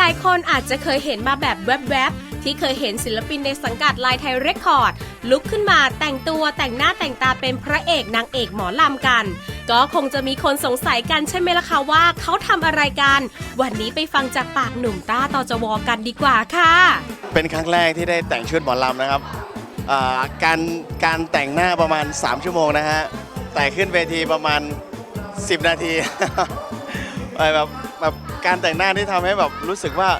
ลายๆ คนอาจจะเคยเห็นมาแบบแวบๆ ที่เคยเห็นศิลปินในสังกัดลายไทยเรคคอร์ด ลุกขึ้นมาแต่งตัวแต่งหน้าแต่งตาเป็นพระเอกนางเอกหมอลำกัน ก็คงจะมีคนสงสัยกันใช่ไหมล่ะคะว่าเขาทำอะไรกัน วันนี้ไปฟังจากปากหนุ่มต้าต่อจวกันดีกว่าค่ะ เป็นครั้งแรกที่ได้แต่งชุดหมอลำนะครับอ่าการการแต่งหน้าประมาณ 3 ชั่วโมงนะฮะแต่ขึ้นเวทีประมาณ 10 นาที ไปแบบ แบบการแต่งหน้าที่ทำให้แบบรู้สึกว่า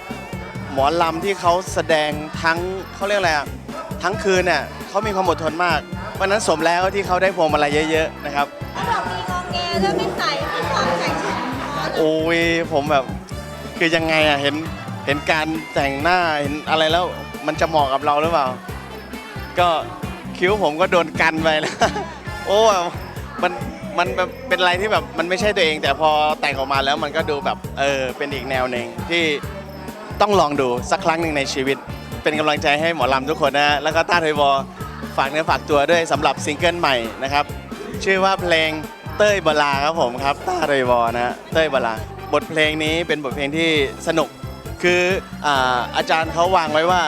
หมอลำที่เขาแสดงทั้งเขาเรียกอะไรอะทั้งคืนเนี่ยเขามีความอดทนมากเพราะฉะนั้นสมแล้วที่เขาได้พวงมาลัยเยอะๆนะครับบอกมีงอแงแล้วไม่ใส่ไม่ชอบใส่ชุดหมอเลยโอ้ยผมแบบคือยังไงอะเห็นเห็นการแต่งหน้าเห็นอะไรแล้วมันจะเหมาะกับเราหรือเปล่า ก็คิ้วผมก็โดนกันไปแล้ว โอ้ มันมันแบบเป็นอะไรที่แบบมันไม่ใช่ตัวเอง แต่พอแต่งออกมาแล้วมันก็ดูแบบเออเป็นอีกแนวหนึ่งที่ต้องลองดูสักครั้งหนึ่งในชีวิต เป็นกำลังใจให้หมอลำทุกคนนะแล้วก็ต้าเทยวอฝากเนื้อฝากตัวด้วยสำหรับซิงเกิลใหม่นะครับ ชื่อว่าเพลงเต้ยบลาครับผมครับต้าเทยวอนะฮะเต้ยบลาบทเพลงนี้เป็นบทเพลงที่สนุกคืออาอาจารย์เขาวางไว้ว่า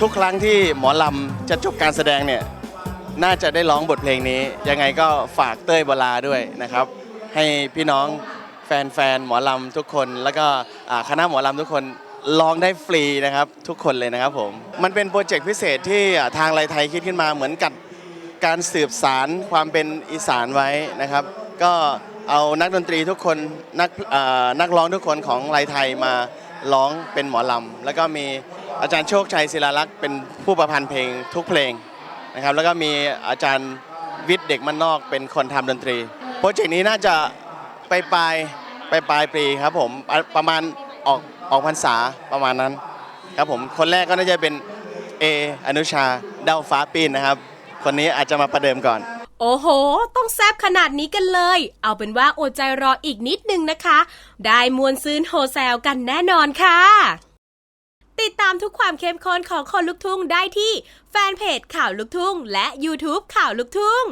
ทุกครั้งที่หมอลำจะจบการแสดงเนี่ย น่าจะได้ร้องบทเพลงนี้ ยังไงก็ฝากเต้ยบลาด้วยนะครับ ให้พี่น้องแฟนๆหมอลำทุกคน แล้วก็อ่าคณะหมอลำทุกคนร้องได้ฟรีนะครับ ทุกคนเลยนะครับผม มันเป็นโปรเจกต์พิเศษที่อ่าทางไรไทยคิดขึ้นมาเหมือนกับการสืบสารความเป็นอีสานไว้นะครับ ก็เอานักดนตรีทุกคนนักอ่านักร้องทุกคนของไรไทยมาร้องเป็นหมอลำแล้วก็มีอาจารย์โชคชัยศิลาลักษณ์เป็นผู้ประพันธ์เพลงทุกเพลง นะครับแล้วก็มีอาจารย์วิทย์เด็กมันนอกเป็นคนทำดนตรีโปรเจกต์นี้น่าจะไปปลายไปปลายปีครับผมประมาณออกออกพรรษาประมาณนั้นครับผมคนแรกก็น่าจะเป็นเออนุชาเดาฟ้าปีนนะครับ คนนี้อาจจะมาประเดิมก่อน โอ้โห ต้องแซบขนาดนี้กันเลย เอาเป็นว่าอดใจรออีกนิดนึงนะคะ ได้มวลซืนโฮแซลกันแน่นอนค่ะ ติดตามทุกความเข้มข้นของคนลุกทุ่งได้ที่แฟนเพจข่าวลุกทุ่ง และ YouTube ข่าวลุกทุ่ง